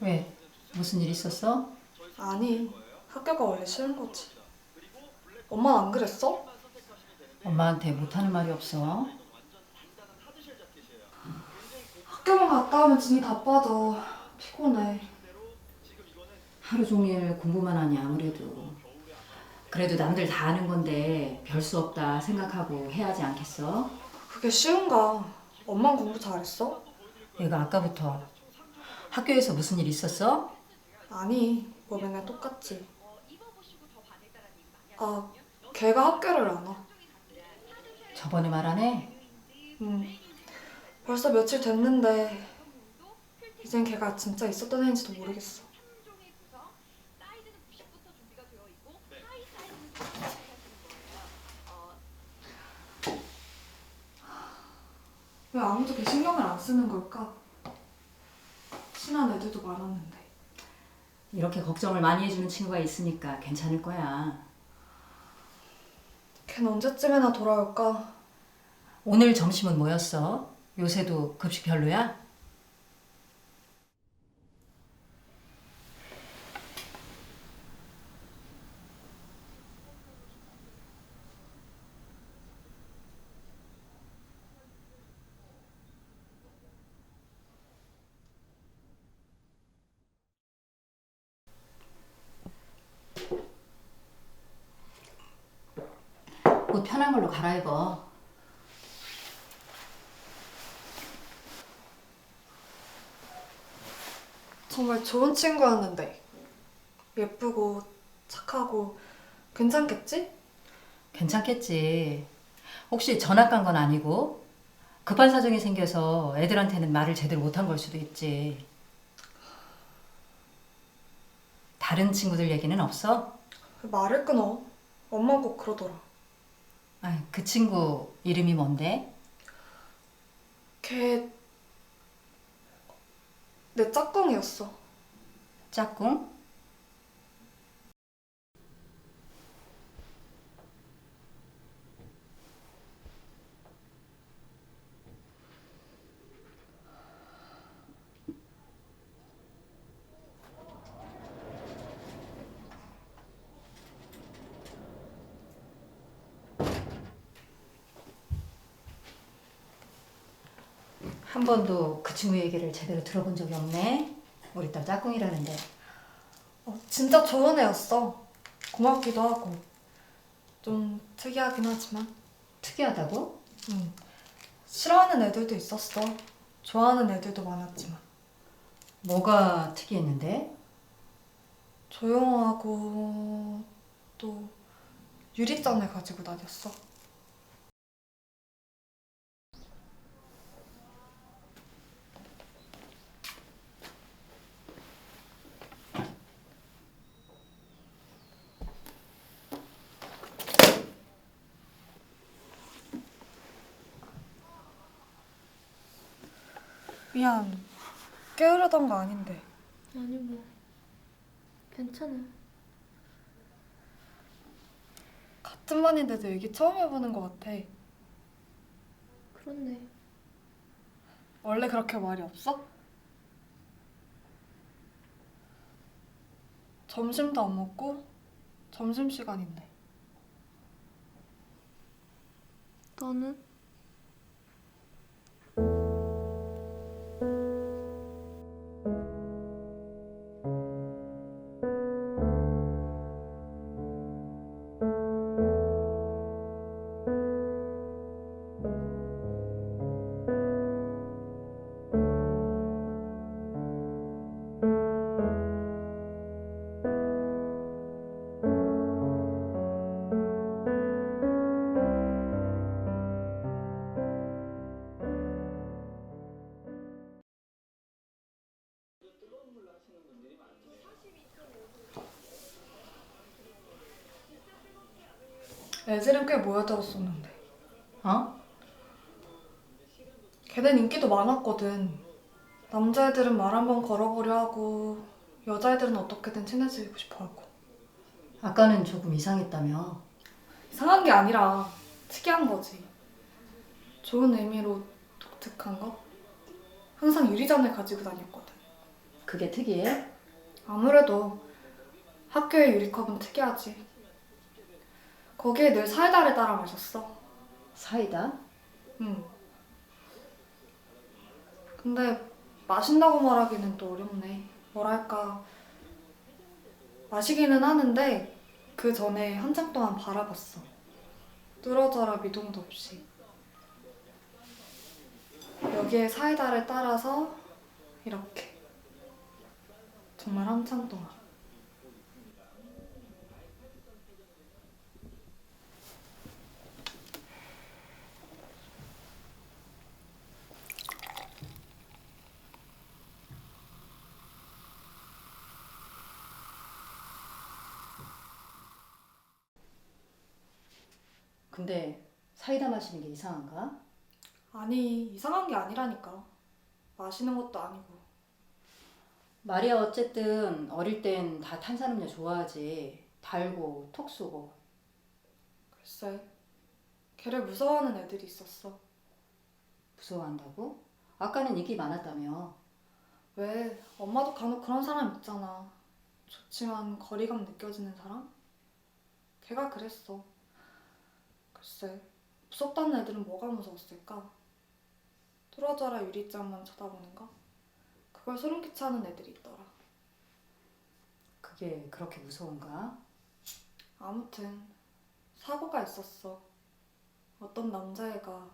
왜? 무슨 일 있었어? 아니, 학교가 원래 싫은 거지. 엄마 안 그랬어? 엄마한테 못하는 말이 없어. 학교만 갔다 오면 진이 다 빠져. 피곤해. 하루 종일 공부만 하니 아무래도. 그래도 남들 다 아는 건데 별 수 없다 생각하고 해야 하지 않겠어? 그게 쉬운가? 엄만 공부 잘했어? 얘가 아까부터 학교에서 무슨 일 있었어? 아니, 뭐 맨날 똑같지. 아, 걔가 학교를 안 와. 저번에 말하네? 응. 벌써 며칠 됐는데 이젠 걔가 진짜 있었던 애인지도 모르겠어. 왜 아무도 걔 신경을 안 쓰는 걸까? 친한 애들도 많았는데. 이렇게 걱정을 많이 해주는 친구가 있으니까 괜찮을 거야. 걔는 언제쯤이나 돌아올까? 오늘 점심은 뭐였어? 요새도 급식 별로야? 옷 편한 걸로 갈아입어. 정말 좋은 친구였는데 예쁘고 착하고 괜찮겠지? 괜찮겠지. 혹시 전학 간 건 아니고 급한 사정이 생겨서 애들한테는 말을 제대로 못한 걸 수도 있지. 다른 친구들 얘기는 없어? 왜 말을 끊어. 엄마 꼭 그러더라. 아, 그 친구 이름이 뭔데? 걔 내 짝꿍이었어. 짝꿍? 번도 그 친구 얘기를 제대로 들어본 적이 없네. 우리 딸 짝꿍이라는데. 어, 진짜 좋은 애였어. 고맙기도 하고. 좀 특이하긴 하지만. 특이하다고? 응. 싫어하는 애들도 있었어. 좋아하는 애들도 많았지만. 뭐가 특이했는데? 조용하고 또 유리잔을 가지고 다녔어. 미안. 깨우려던 거 아닌데. 아니 뭐 괜찮아. 같은 반인데도 얘기 처음 해보는 것 같아. 그렇네. 원래 그렇게 말이 없어? 점심도 안 먹고 점심시간인데. 너는? 애들은 꽤 모여들었었는데. 어? 걔는 인기도 많았거든. 남자애들은 말 한번 걸어보려 하고 여자애들은 어떻게든 친해지고 싶어 하고. 아까는 조금 이상했다며. 이상한 게 아니라 특이한 거지. 좋은 의미로 독특한 거? 항상 유리잔을 가지고 다녔거든. 그게 특이해? 아무래도 학교의 유리컵은 특이하지. 거기에 늘 사이다를 따라 마셨어. 사이다? 응. 근데 마신다고 말하기는 또 어렵네. 뭐랄까. 마시기는 하는데 그 전에 한참 동안 바라봤어. 뚫어져라 미동도 없이. 여기에 사이다를 따라서 이렇게. 정말 한참 동안. 근데 사이다 마시는 게 이상한가? 아니, 이상한 게 아니라니까. 마시는 것도 아니고. 마리아 어쨌든 어릴 땐 다 탄산음료 좋아하지. 달고 톡 쏘고. 글쎄, 걔를 무서워하는 애들이 있었어. 무서워한다고? 아까는 인기 많았다며. 왜? 엄마도 간혹 그런 사람 있잖아. 좋지만 거리감 느껴지는 사람? 걔가 그랬어. 글쎄, 무섭다는 애들은 뭐가 무서웠을까? 뚫어져라 유리잔만 쳐다보는가? 그걸 소름 끼치는 애들이 있더라. 그게 그렇게 무서운가? 아무튼 사고가 있었어. 어떤 남자애가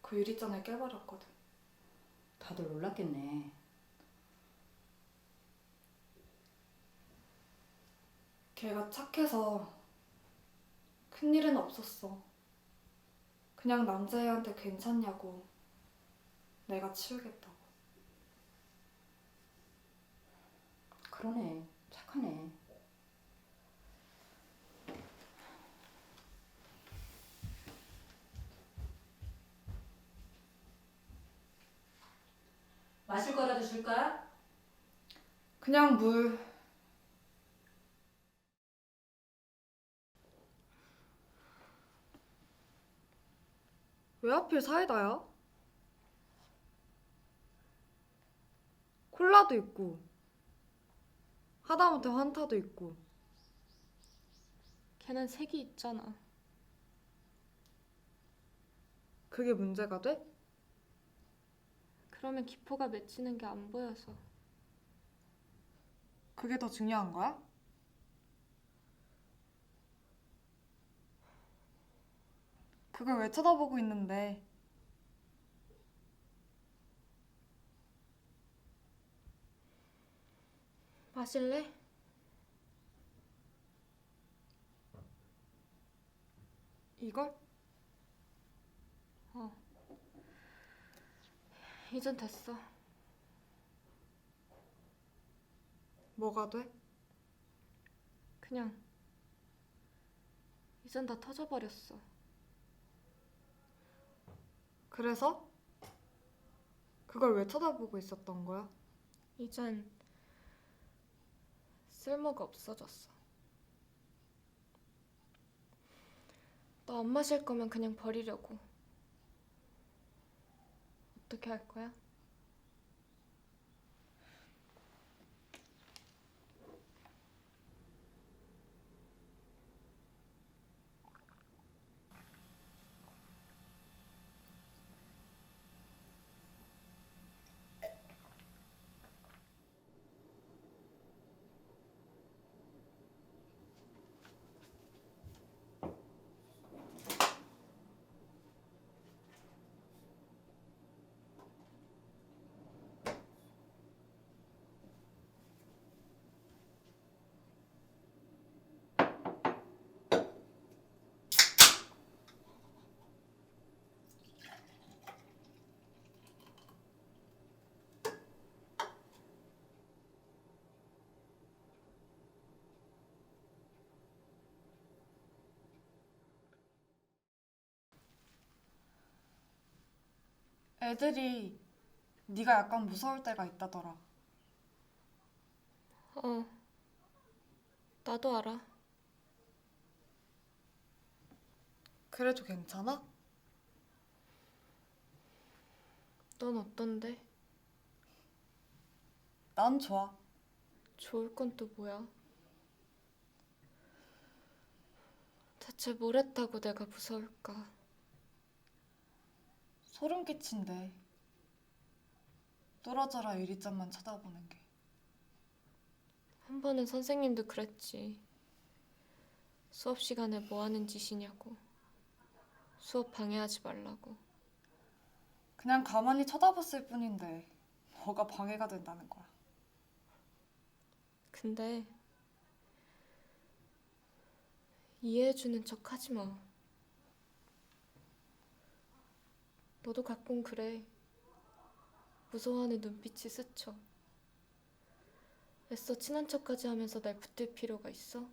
그 유리잔을 깨버렸거든. 다들 놀랐겠네. 걔가 착해서 큰일은 없었어. 그냥 남자애한테 괜찮냐고 내가 치우겠다고. 그러네. 착하네. 마실 거라도 줄까? 그냥 물. 왜 하필 사이다야? 콜라도 있고 하다못해 환타도 있고 걔는 색이 있잖아. 그게 문제가 돼? 그러면 기포가 맺히는 게 안 보여서. 그게 더 중요한 거야? 그걸 왜 쳐다보고 있는데? 마실래? 이걸? 이젠 됐어. 뭐가 돼? 그냥 이젠 다 터져버렸어. 그래서? 그걸 왜 쳐다보고 있었던 거야? 이젠 쓸모가 없어졌어. 너 안 마실 거면 그냥 버리려고. 어떻게 할 거야? 애들이 네가 약간 무서울 때가 있다더라. 어. 나도 알아. 그래도 괜찮아? 넌 어떤데? 난 좋아. 좋을 건 또 뭐야? 대체 뭘 했다고 내가 무서울까? 소름 끼친데. 떨어져라 유리잔만 쳐다보는 게. 한 번은 선생님도 그랬지. 수업 시간에 뭐 하는 짓이냐고. 수업 방해하지 말라고. 그냥 가만히 쳐다봤을 뿐인데 뭐가 방해가 된다는 거야. 근데 이해해주는 척 하지 마. 너도 가끔 그래. 무서워하는 눈빛이 스쳐. 애써 친한 척까지 하면서 날 붙들 필요가 있어?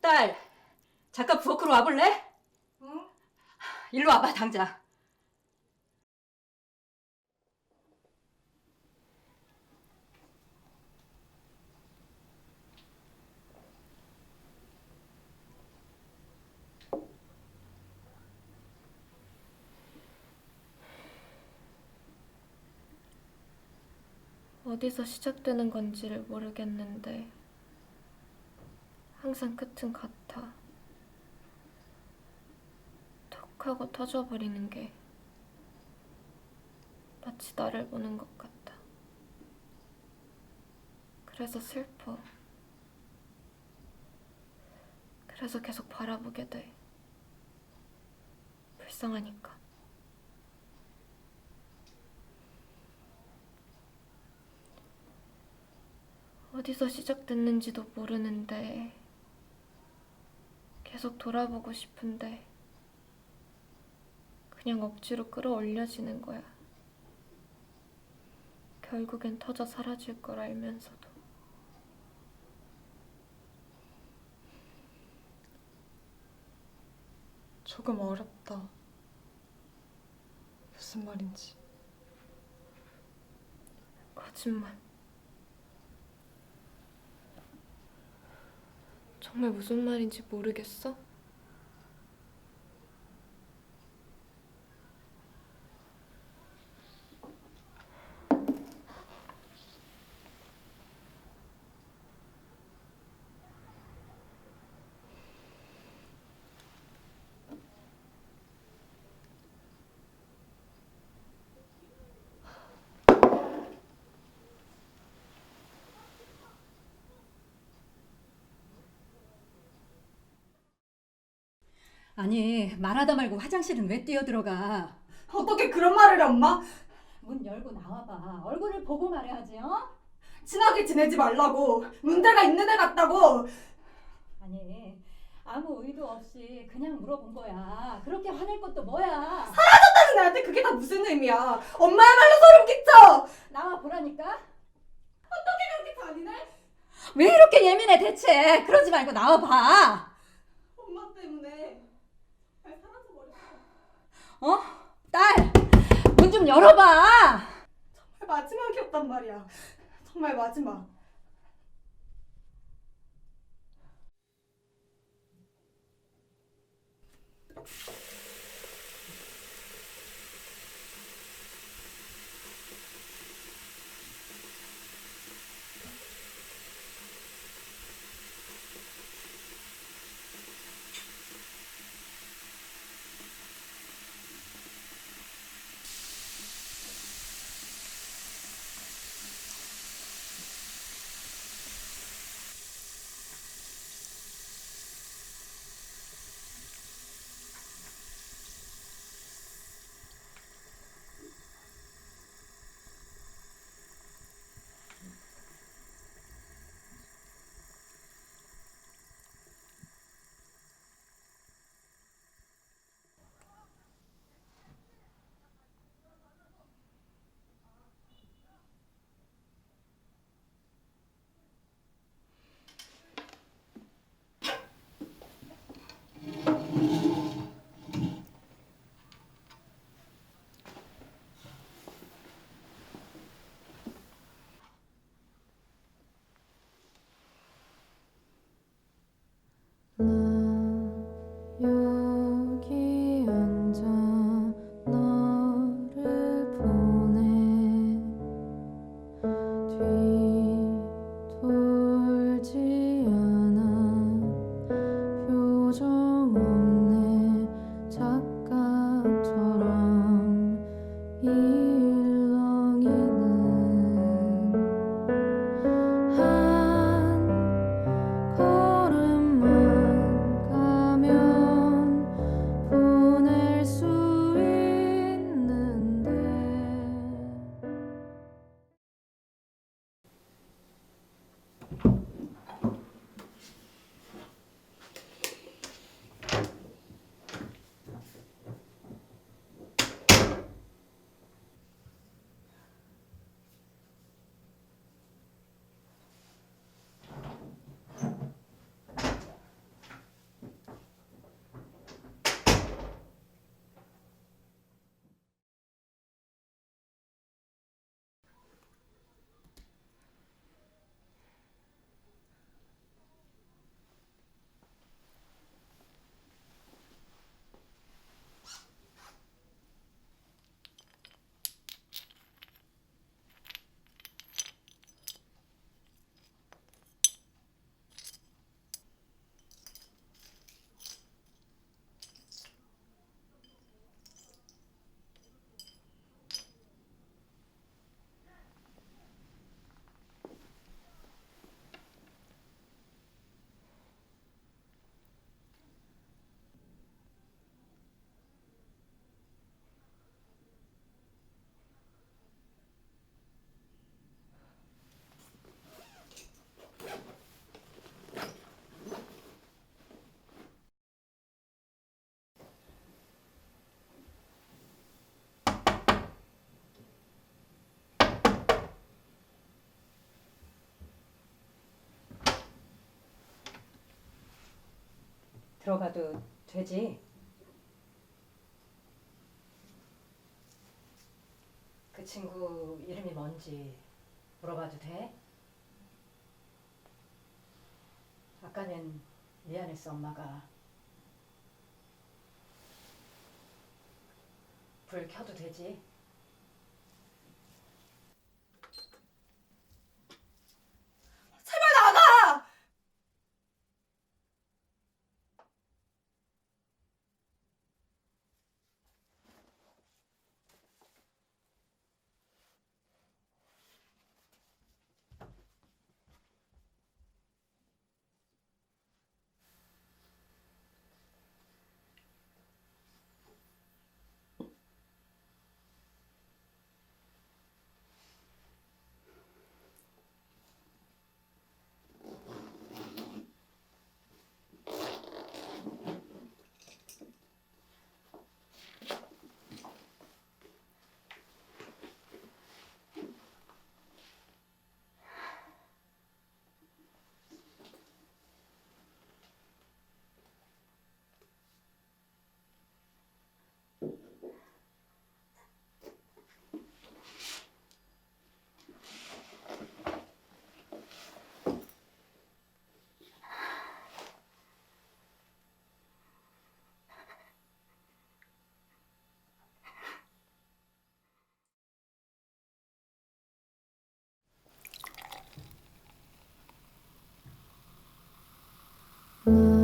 딸, 잠깐 부엌으로 와볼래? 응? 일로 와봐, 당장. 어디서 시작되는 건지를 모르겠는데 항상 끝은 같아. 톡 하고 터져버리는 게 마치 나를 보는 것 같다. 그래서 슬퍼. 그래서 계속 바라보게 돼. 불쌍하니까. 어디서 시작됐는지도 모르는데 계속 돌아보고 싶은데 그냥 억지로 끌어올려지는 거야. 결국엔 터져 사라질 걸 알면서도. 조금 어렵다. 무슨 말인지. 거짓말. 정말 무슨 말인지 모르겠어? 아니, 말하다 말고 화장실은 왜 뛰어들어가? 어떻게 그런 말을 해, 엄마? 문 열고 나와봐. 얼굴을 보고 말해야지, 어? 친하게 지내지 말라고. 문제가 있는 애 같다고. 아니, 아무 의도 없이 그냥 물어본 거야. 그렇게 화낼 것도 뭐야? 하는 애한테 그게 다 무슨 의미야? 엄마야말로 소름 끼쳐. 나와 보라니까. 그렇게 잔인해? 왜 이렇게 예민해 대체? 그러지 말고 나와봐. 엄마 때문에. 어? 딸! 문 좀 열어봐! 정말 마지막이었단 말이야. 정말 마지막. 들어가도 되지? 그 친구 이름이 뭔지 물어봐도 돼? 아까는 미안했어 엄마가 불 켜도 되지? mm.